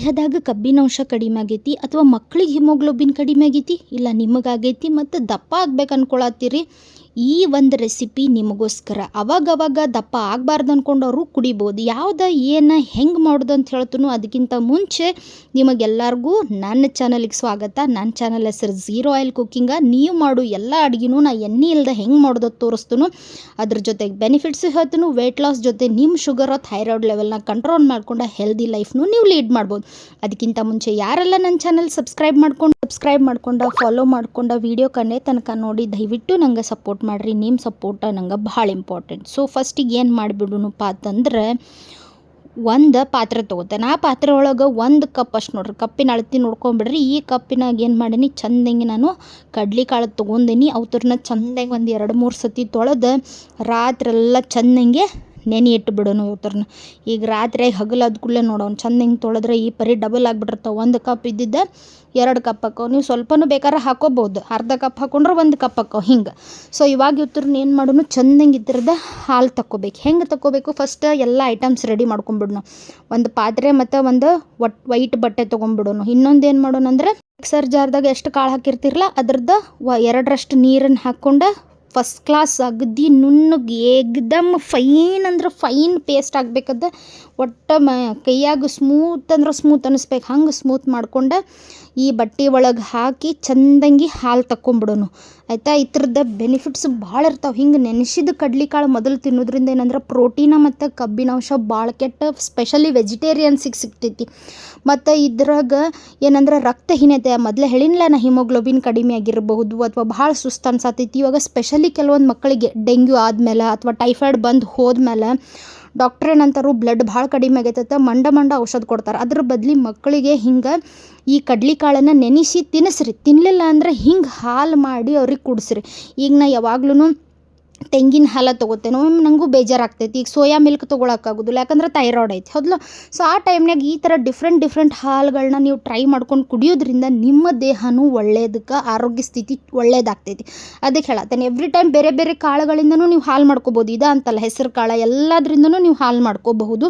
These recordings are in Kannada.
ದೇಹದಾಗ ಕಬ್ಬಿನಾಂಶ ಕಡಿಮೆ ಆಗೈತಿ ಅಥವಾ ಮಕ್ಳಿಗೆ ಹಿಮೋಗ್ಲೋಬಿನ್ ಕಡಿಮೆ ಆಗೈತಿ? ಇಲ್ಲ, ನಿಮಗಾಗೈತಿ. ಮತ್ತು ದಪ್ಪ ಆಗ್ಬೇಕು ಅನ್ಕೊಳತ್ತೀರಿ. ಈ ಒಂದು ರೆಸಿಪಿ ನಿಮಗೋಸ್ಕರ. ಅವಾಗವಾಗ ದಪ್ಪ ಆಗಬಾರ್ದು ಅಂದ್ಕೊಂಡವರು ಕುಡಿಬೋದು. ಯಾವ್ದು ಏನು ಹೆಂಗೆ ಮಾಡೋದು ಅಂತ ಹೇಳ್ತೂ ಅದಕ್ಕಿಂತ ಮುಂಚೆ ನಿಮಗೆಲ್ಲರಿಗೂ ನನ್ನ ಚಾನಲಿಗೆ ಸ್ವಾಗತ. ನನ್ನ ಚಾನಲ್ ಹೆಸರು ಝೀರೋ ಆಯಿಲ್ ಕುಕ್ಕಿಂಗ ನೀವು ಮಾಡು ಎಲ್ಲ ಅಡುಗೆನೂ ನಾ ಎಣ್ಣೆ ಇಲ್ಲದೆ ಹೆಂಗೆ ಮಾಡೋದು ತೋರಿಸ್ತನು. ಅದ್ರ ಜೊತೆಗೆ ಬೆನಿಫಿಟ್ಸು ಹೇಳ್ತನು. ವೆಯ್ಟ್ ಲಾಸ್ ಜೊತೆ ನಿಮ್ಮ ಶುಗರ್ ಥೈರಾಯ್ಡ್ ಲೆವೆಲ್ನ ಕಂಟ್ರೋಲ್ ಮಾಡ್ಕೊಂಡು ಹೆಲ್ದಿ ಲೈಫ್ನು ನೀವು ಲೀಡ್ ಮಾಡ್ಬೋದು. ಅದಕ್ಕಿಂತ ಮುಂಚೆ ಯಾರೆಲ್ಲ ನನ್ನ ಚಾನಲ್ ಸಬ್ಸ್ಕ್ರೈಬ್ ಮಾಡ್ಕೊಂಡು ಸಬ್ಸ್ಕ್ರೈಬ್ ಮಾಡ್ಕೊಂಡು ಫಾಲೋ ಮಾಡ್ಕೊಂಡು ವಿಡಿಯೋ ಕಣ್ಣೆ ತನಕ ನೋಡಿ ದಯವಿಟ್ಟು ನಂಗೆ ಸಪೋರ್ಟ್ ಮಾಡಿರಿ ನಿಮ್ಮ ಸಪೋರ್ಟ ನಂಗೆ ಭಾಳ ಇಂಪಾರ್ಟೆಂಟ್ ಸೊ ಫಸ್ಟಿಗೆ ಏನು ಮಾಡಿಬಿಡುನಪ್ಪ ಅಂತಂದ್ರೆ ಒಂದು ಪಾತ್ರೆ ತೊಗೋತೇನೆ ಆ ಪಾತ್ರೆ ಒಳಗೆ ಒಂದು ಕಪ್ ಅಷ್ಟು ನೋಡ್ರಿ ಕಪ್ಪಿನ ಅಳತಿ ನೋಡ್ಕೊಂಬಿಡ್ರಿ. ಈ ಕಪ್ಪಿನಾಗ ಏನು ಮಾಡೀನಿ, ಚಂದಂಗೆ ನಾನು ಕಡ್ಲಿ ಕಾಳು ತೊಗೊಂಡೀನಿ. ಅವ್ರನ್ನ ಚಂದಂಗೆ ಒಂದು ಎರಡು ಮೂರು ಸತಿ ತೊಳೆದು, ರಾತ್ರೆಲ್ಲ ಚಂದಂಗೆ ನೆನೆ ಇಟ್ಟು ಬಿಡೋನು ಇವತ್ತರನ್ನ ಈಗ ರಾತ್ರಿ ಹಗಲಾದ ಕೂಡಲೇ ನೋಡೋನು ಚಂದ ಹಿಂಗೆ ತೊಳೆದ್ರೆ ಈ ಪರಿ ಡಬಲ್ ಆಗಿಬಿಟ್ಟಿರ್ತಾವೆ. ಒಂದು ಕಪ್ ಇದ್ದಿದ್ದೆ, ಎರಡು ಕಪ್ ಹಾಕೋ ನೀವು ಸ್ವಲ್ಪನೂ ಬೇಕಾದ್ರೆ ಹಾಕೋಬೋದು. ಅರ್ಧ ಕಪ್ ಹಾಕೊಂಡ್ರೆ ಒಂದು ಕಪ್ ಹಾಕೋ ಹಿಂಗೆ. ಸೊ ಇವಾಗ ಇವತ್ತರ್ನ ಏನು ಮಾಡೋನು ಚಂದಂಗೆ ಇದ್ರದ್ದು ಹಾಲು ತಕ್ಕೋಬೇಕು. ಹೆಂಗೆ ತಕ್ಕೋಬೇಕು? ಫಸ್ಟ್ ಎಲ್ಲ ಐಟಮ್ಸ್ ರೆಡಿ ಮಾಡ್ಕೊಂಬಿಡೋಣ ಒಂದು ಪಾತ್ರೆ ಮತ್ತು ಒಂದು ಒಟ್ ವೈಟ್ ಬಟ್ಟೆ ತೊಗೊಂಬಿಡೋನು. ಇನ್ನೊಂದು ಏನು ಮಾಡೋಣ ಅಂದ್ರೆ ಮಿಕ್ಸರ್ ಜಾರ್ದಾಗ ಎಷ್ಟು ಕಾಳು ಹಾಕಿರ್ತಿರಲ್ಲ ಅದ್ರದ್ದು ವ, ಎರಡರಷ್ಟು ನೀರನ್ನು ಹಾಕ್ಕೊಂಡು ಫಸ್ಟ್ ಕ್ಲಾಸ್ ಅಗದಿ ನುಣ್ಣಗೆ ಏಕ್ದಮ್ ಫೈನ್ ಅಂದ್ರೆ ಫೈನ್ ಪೇಸ್ಟ್ ಆಗ್ಬೇಕದ ಒಟ್ಟು ಮ ಕೈಯಾಗ ಸ್ಮೂತ್ ಅಂದ್ರೆ ಸ್ಮೂತ್ ಅನ್ನಿಸ್ಬೇಕು ಹಂಗೆ ಸ್ಮೂತ್ ಮಾಡ್ಕೊಂಡು ಈ ಬಟ್ಟೆ ಒಳಗೆ ಹಾಕಿ ಚಂದಂಗಿ ಹಾಲು ತಕ್ಕೊಂಬಿಡೋನು. ಆಯಿತಾ? ಥರದ ಬೆನಿಫಿಟ್ಸ್ ಭಾಳ ಇರ್ತಾವೆ. ಹಿಂಗೆ ನೆನೆಸಿದ ಕಡ್ಲಿಕಾಳು ಮೊದಲು ತಿನ್ನೋದ್ರಿಂದ ಏನಂದ್ರೆ ಪ್ರೋಟೀನ ಮತ್ತು ಕಬ್ಬಿನಾಂಶ ಭಾಳ ಕೆಟ್ಟ ಸ್ಪೆಷಲಿ ವೆಜಿಟೇರಿಯನ್ಸಿಗೆ ಸಿಗ್ತೈತಿ. ಮತ್ತು ಇದ್ರಾಗ ಏನಂದ್ರೆ ರಕ್ತಹೀನತೆ ಮೊದಲೇ ಹೇಳಿನಲ್ಲ ನಾ ಹಿಮೋಗ್ಲೋಬಿನ್ ಕಡಿಮೆ ಆಗಿರಬಹುದು ಅಥವಾ ಭಾಳ ಸುಸ್ತು ಅನ್ಸಾತೈತಿ. ಇವಾಗ ಸ್ಪೆಷಲಿ ಕೆಲವೊಂದು ಮಕ್ಕಳಿಗೆ ಡೆಂಗ್ಯೂ ಆದಮೇಲೆ ಅಥವಾ ಟೈಫಾಯ್ಡ್ ಬಂದು ಹೋದ್ಮೇಲೆ ಡಾಕ್ಟ್ರ್ ಏನಂತಾರು ಬ್ಲಡ್ ಭಾಳ ಕಡಿಮೆ ಆಗೈತತ್ತ ಮಂಡ ಮಂಡ ಔಷಧ ಕೊಡ್ತಾರೆ. ಅದ್ರ ಬದಲಿ ಮಕ್ಕಳಿಗೆ ಹಿಂಗೆ ಈ ಕಡ್ಲಿ ಕಾಳನ್ನು ನೆನೆಸಿ ತಿನ್ನಿಸ್ರಿ ತಿನ್ನಲಿಲ್ಲ ಅಂದ್ರೆ ಹಿಂಗೆ ಹಾಲು ಮಾಡಿ ಅವ್ರಿಗೆ ಕುಡಿಸ್ರಿ. ಈಗ ನಾ ಯಾವಾಗ್ಲೂ ತೆಂಗಿನ ಹಾಲು ತೊಗೋತೇನೆ ಒಮ್ಮೆ ನನಗೂ ಬೇಜಾರಾಗ್ತೈತಿ. ಈಗ ಸೋಯಾ ಮಿಲ್ಕ್ ತೊಗೊಳಕ್ಕಾಗೋದಿಲ್ಲ, ಯಾಕಂದ್ರೆ ಥೈರಾಯ್ಡ್ ಐತಿ. ಹೌದಲ್ಲ ಸೊ ಆ ಟೈಮ್ನಾಗ ಈ ಥರ ಡಿಫ್ರೆಂಟ್ ಡಿಫ್ರೆಂಟ್ ಹಾಲುಗಳನ್ನ ನೀವು ಟ್ರೈ ಮಾಡ್ಕೊಂಡು ಕುಡಿಯೋದ್ರಿಂದ ನಿಮ್ಮ ದೇಹನೂ ಒಳ್ಳೇದಕ್ಕೆ, ಆರೋಗ್ಯ ಸ್ಥಿತಿ ಒಳ್ಳೇದಾಗ್ತೈತಿ. ಅದಕ್ಕೆ ಹೇಳತ್ತೇನೆ ಎವ್ರಿ ಟೈಮ್ ಬೇರೆ ಬೇರೆ ಕಾಳುಗಳಿಂದನೂ ನೀವು ಹಾಲು ಮಾಡ್ಕೋಬೋದು. ಇದು ಅಂತಲ್ಲ, ಹೆಸರು ಕಾಳು ಎಲ್ಲದರಿಂದನೂ ನೀವು ಹಾಲು ಮಾಡ್ಕೋಬಹುದು.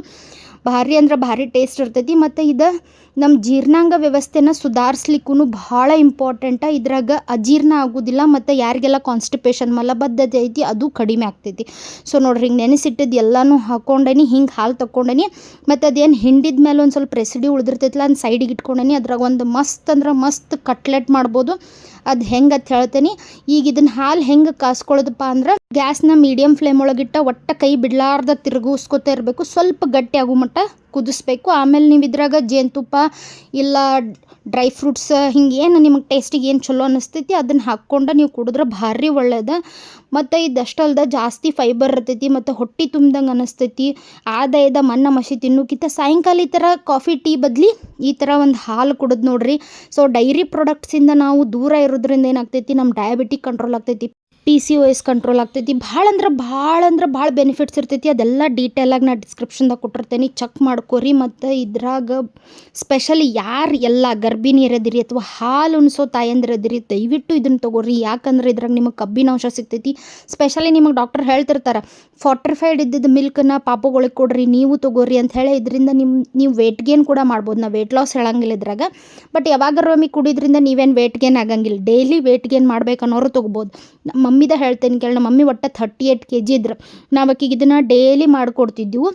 ಭಾರಿ ಅಂದ್ರೆ ಭಾರಿ ಟೇಸ್ಟ್ ಇರ್ತೈತಿ, ಮತ್ತು ಇದು ನಮ್ಮ ಜೀರ್ಣಾಂಗ ವ್ಯವಸ್ಥೆನ ಸುಧಾರಿಸ್ಲಿಕ್ಕೂ ಭಾಳ ಇಂಪಾರ್ಟೆಂಟ ಇದ್ರಾಗ ಅಜೀರ್ಣ ಆಗೋದಿಲ್ಲ ಮತ್ತು ಯಾರಿಗೆಲ್ಲ ಕಾನ್ಸ್ಟಿಪೇಷನ್ ಮಲಬದ್ಧತೆ ಐತಿ ಅದು ಕಡಿಮೆ ಆಗ್ತೈತಿ. ಸೊ ನೋಡ್ರಿ, ಹಿಂಗೆ ನೆನೆಸಿಟ್ಟಿದ್ದು ಎಲ್ಲನೂ ಹಾಕೊಂಡೇನಿ, ಹಿಂಗೆ ಹಾಲು ತಕ್ಕೊಂಡೇನಿ, ಮತ್ತು ಅದೇನು ಹಿಂಡಿದ ಮೇಲೆ ಒಂದು ಸ್ವಲ್ಪ ರೆಸಿಡಿ ಉಳಿದಿರ್ತೈತಲ್ಲ ಅದನ್ನ ಸೈಡಿಗೆ ಇಟ್ಕೊಂಡೇನಿ, ಅದ್ರಾಗ ಒಂದು ಮಸ್ತ್ ಅಂದ್ರೆ ಮಸ್ತ್ ಕಟ್ಲೆಟ್ ಮಾಡ್ಬೋದು. ಅದು ಹೆಂಗೆ ಅಂತ ಹೇಳ್ತೇನೆ, ಈಗ ಇದನ್ನ ಹಾಲು ಹೆಂಗೆ ಕಾಸ್ಕೊಳ್ಳೋದಪ್ಪ ಅಂದ್ರೆ, ಗ್ಯಾಸ್ನ ಮೀಡಿಯಮ್ ಫ್ಲೇಮ್ ಒಳಗಿಟ್ಟ ಒಟ್ಟ ಕೈ ಬಿಡಲಾರ್ದ ತಿರುಗಿಸ್ಕೊತಾ ಇರಬೇಕು, ಸ್ವಲ್ಪ ಗಟ್ಟಿ ಆಗೋ ಮಟ್ಟ ಕುದಿಸ್ಬೇಕು. ಆಮೇಲೆ ನೀವು ಇದ್ರಾಗ ಜೇನುತುಪ್ಪ ಇಲ್ಲ ಡ್ರೈ ಫ್ರೂಟ್ಸ್ ಹಿಂಗೆ ಏನು ನಿಮಗೆ ಟೇಸ್ಟಿಗೆ ಏನು ಚಲೋ ಅನ್ನಿಸ್ತೈತಿ ಅದನ್ನು ಹಾಕ್ಕೊಂಡು ನೀವು ಕುಡಿದ್ರೆ ಭಾರಿ ಒಳ್ಳೇದು. ಮತ್ತು ಇದಷ್ಟು ಅಲ್ಲದೆ ಜಾಸ್ತಿ ಫೈಬರ್ ಇರ್ತೈತಿ ಮತ್ತು ಹೊಟ್ಟೆ ತುಂಬ್ದಂಗೆ ಅನ್ನಿಸ್ತೈತಿ ಆದಾಯದ ಮಣ್ಣ ಮಸಿ ತಿನ್ನೋಕ್ಕಿಂತ ಸಾಯಂಕಾಲ ಈ ಥರ ಕಾಫಿ, ಟೀ ಬದಲಿ ಈ ಥರ ಒಂದು ಹಾಲು ಕುಡಿದು ನೋಡ್ರಿ. ಸೊ, ಡೈರಿ ಪ್ರಾಡಕ್ಟ್ಸಿಂದ ನಾವು ದೂರ ಇರೋದ್ರಿಂದ ಏನಾಗ್ತೈತಿ ನಮ್ಮ ಡಯಾಬಿಟಿಕ್ ಕಂಟ್ರೋಲ್ ಆಗ್ತೈತಿ. P C O S control ಆಗ್ತೈತಿ. ಭಾಳ ಅಂದ್ರೆ ಭಾಳ ಅಂದ್ರೆ ಭಾಳ ಬೆನಿಫಿಟ್ಸ್ ಇರ್ತೈತಿ. ಅದೆಲ್ಲ ಡೀಟೇಲಾಗಿ ನಾ ಡಿಸ್ಕ್ರಿಪ್ಷನ್ದಾಗ ಕೊಟ್ಟಿರ್ತೇನೆ. ಚೆಕ್ ಮಾಡ್ಕೊರಿ ಮತ್ತು ಇದ್ರಾಗ ಸ್ಪೆಷಲಿ ಯಾರು ಎಲ್ಲ ಗರ್ಭಿಣಿ ಇರೋದಿರಿ ಅಥವಾ ಹಾಲು ಉಣಿಸೋ ತಾಯಂದಿರದಿರಿ ದಯವಿಟ್ಟು ಇದನ್ನು ತೊಗೋರಿ. ಯಾಕಂದ್ರೆ ಇದ್ರಾಗ ನಿಮಗೆ ಕಬ್ಬಿನ ಅಂಶ ಸಿಗ್ತೈತಿ. ಸ್ಪೆಷಲಿ ನಿಮಗೆ ಡಾಕ್ಟರ್ ಹೇಳ್ತಿರ್ತಾರೆ ಫಾರ್ಟಿಫೈಡ್ ಇದ್ದಿದ್ದು ಮಿಲ್ಕನ್ನು ಪಾಪುಗಳಿಗೆ ಕೊಡ್ರಿ, ನೀವು ತೊಗೋರಿ ಅಂತ ಹೇಳಿ ಇದರಿಂದ ನಿಮ್ಮ ನೀವು ವೇಟ್ ಗೇನ್ ಕೂಡ ಮಾಡ್ಬೋದು. ನಾವು ವೆಯ್ಟ್ ಲಾಸ್ ಹೇಳಂಗಿಲ್ಲ ಇದ್ರಾಗ. ಬಟ್ ಯಾವಾಗ ಒಮ್ಮೆ ಕುಡಿದ್ರಿಂದ ನೀವೇನು ವೇಟ್ ಗೇನ್ ಆಗಂಗಿಲ್ಲ. ಡೈಲಿ ವೇಟ್ ಗೇನ್ ಮಾಡ್ಬೇಕು ಅನ್ನೋರು ತೊಗೋಬೋದು. ನಮ್ಮ ಮಮ್ಮಿದ ಹೇಳ್ತೇನೆ ಕೇಳಿ, ನಮ್ಮ ಮಮ್ಮಿ ಒಟ್ಟು ಥರ್ಟಿ ಏಯ್ಟ್ ಕೆ ಜಿ ಇದ್ರು. ನಾವು ಆಕಿಗೆ ಇದನ್ನು ಡೈಲಿ ಮಾಡಿಕೊಡ್ತಿದ್ದೆವು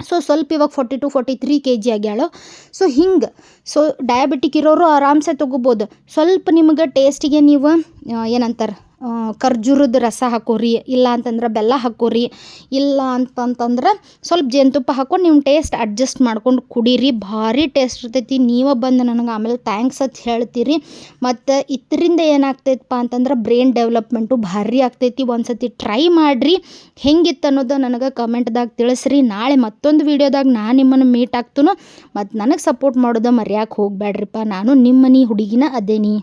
ಸೊ ಸ್ವಲ್ಪ ಇವಾಗ forty two forty three K G ಆಗ್ಯಾಳು. So ಹಿಂಗೆ ಸೊ ಡಯಾಬಿಟಿಕ್ ಇರೋರು ಆರಾಮ್ಸೆ ತೊಗೋಬೋದು. ಸ್ವಲ್ಪ ನಿಮ್ಗೆ ಟೇಸ್ಟಿಗೆ ನೀವು ಏನಂತಾರೆ ಖರ್ಜೂರದ ರಸ ಹಾಕೋರಿ, ಇಲ್ಲ ಅಂತಂದ್ರೆ ಬೆಲ್ಲ ಹಾಕೋರಿ, ಇಲ್ಲ ಅಂತಂತಂದ್ರೆ ಸ್ವಲ್ಪ ಜೇನುತುಪ್ಪ ಹಾಕೊಂಡು ನಿಮ್ಮ ಟೇಸ್ಟ್ ಅಡ್ಜಸ್ಟ್ ಮಾಡ್ಕೊಂಡು ಕುಡೀರಿ. ಭಾರಿ ಟೇಸ್ಟ್ ಇರ್ತೈತಿ. ನೀವು ಬಂದು ನನಗೆ ಆಮೇಲೆ ಥ್ಯಾಂಕ್ಸ್ ಅಂತ ಹೇಳ್ತೀರಿ. ಮತ್ತು ಇದರಿಂದ ಏನಾಗ್ತೈತಪ್ಪ ಅಂತಂದ್ರೆ ಬ್ರೈನ್ ಡೆವಲಪ್ಮೆಂಟು ಭಾರಿ ಆಗ್ತೈತಿ. ಒಂದು ಸತಿ ಟ್ರೈ ಮಾಡಿರಿ. ಹೆಂಗಿತ್ತು ಅನ್ನೋದು ನನಗೆ ಕಮೆಂಟ್ದಾಗ ತಿಳಿಸ್ರಿ. ನಾಳೆ ಮತ್ತೊಂದು ವೀಡಿಯೋದಾಗ ನಾನು ನಿಮ್ಮನ್ನು ಮೀಟ್ ಆಗ್ತನು. ಮತ್ತು ನನಗೆ ಸಪೋರ್ಟ್ ಮಾಡೋದು ಮರ್ಯಾಕೆ ಹೋಗಬೇಡ್ರಿಪ್ಪ. ನಾನು ನಿಮ್ಮನೆ ಹುಡುಗಿನ ಅದೇನಿ.